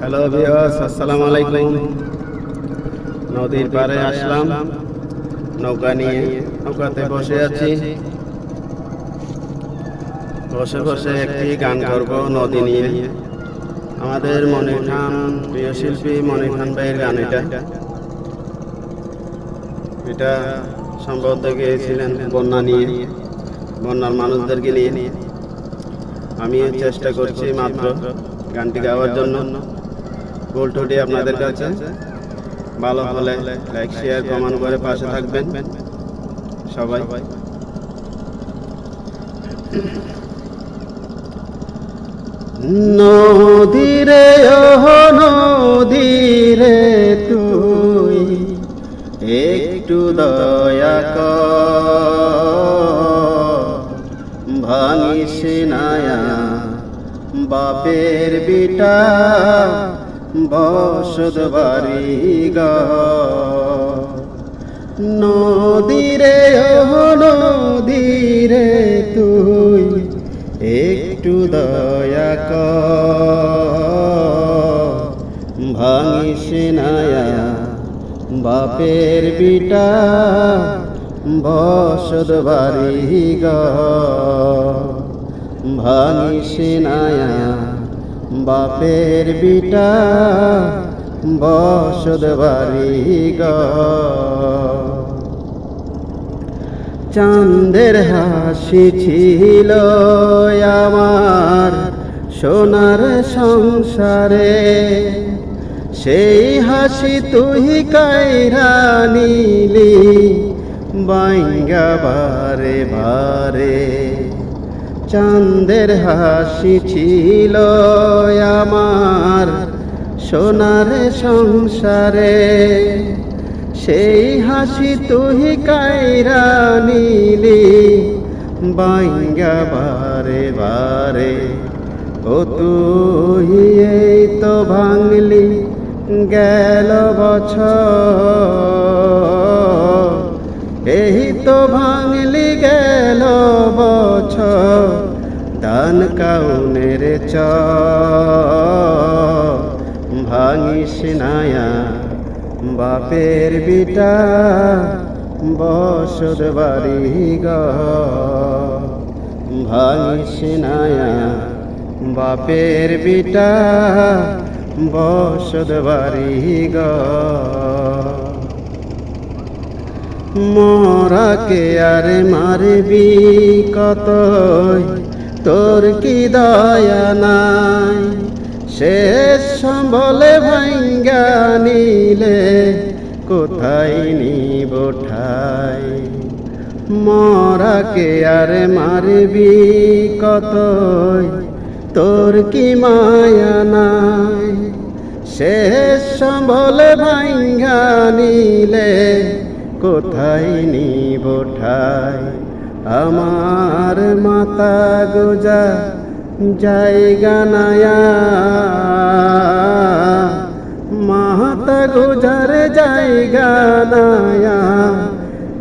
Hello viewers আসসালামু আলাইকুম নদীর পাড়ে আসলাম। নৌকা নিয়ে। নৌকাতে বসে আছি। বসে বসে একটি গান করব নদী নিয়ে। আমাদের মনির খান, প্রিয় শিল্পী মনির খান ভাইয়ের গান এটা। এটা সম্ভবত গিয়েছিলেন বন্যা নিয়ে, বন্যার মানুষদেরকে নিয়ে। আমি চেষ্টা করছি মাত্র গানটি গাওয়ার জন্য। গোলটুটি আপনাদের কাছে। ভালো হলে লাইক শেয়ার কমেন্ট করে পাশে থাকবেন। সবাই। নদীরে নদীরে তুই একটু দয়া ভাঙিস নায়া বাপের বিটা। বসত বাড়ি নদীরে নদীরে তুই একটু দয়া ভাঙিস নায়া বাপের বিটা বসত গ ভাঙিস নায়া বাপের বিটা বসত বাড়ি গ। চাঁদের হাসি ছিল আমার সোনার সংসারে। সেই হাসি তুই কাইরা নিলি বাইঙ্গা বারে বারে। চাঁদের হাসি ছিল আমার সোনার সংসারে। সেই হাসি তুই কাইরা নিলি, বাইঙ্গা বারে বারে। ও তুই এই তো ভাঙলি, গেল বছর। এই তো ভাঙলি চ। ভাঙিস নায়া, বাপের বিটা বসত বাড়ি গ। ভাঙিস নায়া, বাপের বিটা বসত বাড়ি গ। মরাকে আরে মারবি কত তোর কি দয়া নাই? শেষ সম্বলে ভাঙ্গা নিলে কোথায় নিব ঠাই? মরাকে আরে মারবি কত তোর কি মায়া নাই? শেষ সম্বলে ভাঙ্গা নিলে কোথায় নিব ঠাই? আমার মাতা গোজা জায়গা নায়া। মাতা গোজার জায়গা নায়া,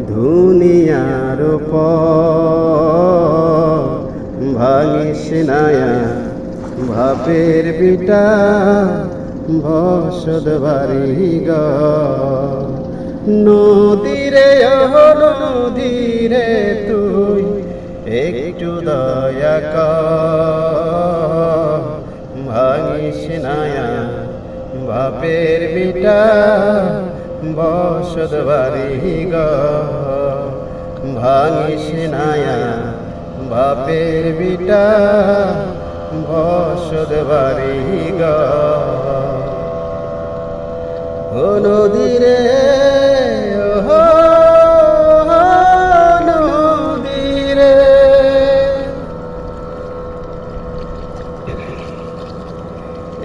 দুনিয়ার ভাঙিস নায়া। ভাপের বিটা বসত বাড়ি গ। নদীরে নদীরে তুই একটু দয়া কর। ভাঙিস নায়া, বাপের বিটা বসত বাড়ি গ। ভাঙিস নায়া, বাপের বিটা বসত বাড়ি গ। নদীরে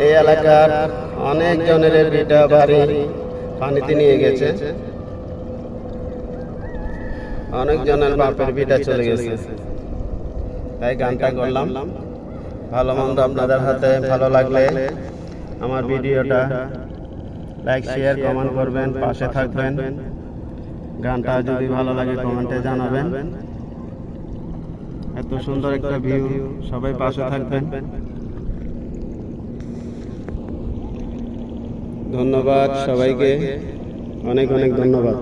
এই এলাকার অনেক জনের বিটা বাড়ি পানিতে নিয়ে গেছে। অনেক জনের বাপের বিটা চলে গেছে। তাই গানটা করলাম। ভালো মন্দ আপনাদের হাতে ভালো লাগলে আমার ভিডিওটা লাইক, শেয়ার, কমেন্ট করবেন, পাশে থাকবেন। গানটা যদি ভালো লাগে কমেন্টে জানাবেন। এত সুন্দর একটা ভিউ। সবাই পাশে থাকবেন। ধন্যবাদ সবাইকে। অনেক অনেক ধন্যবাদ।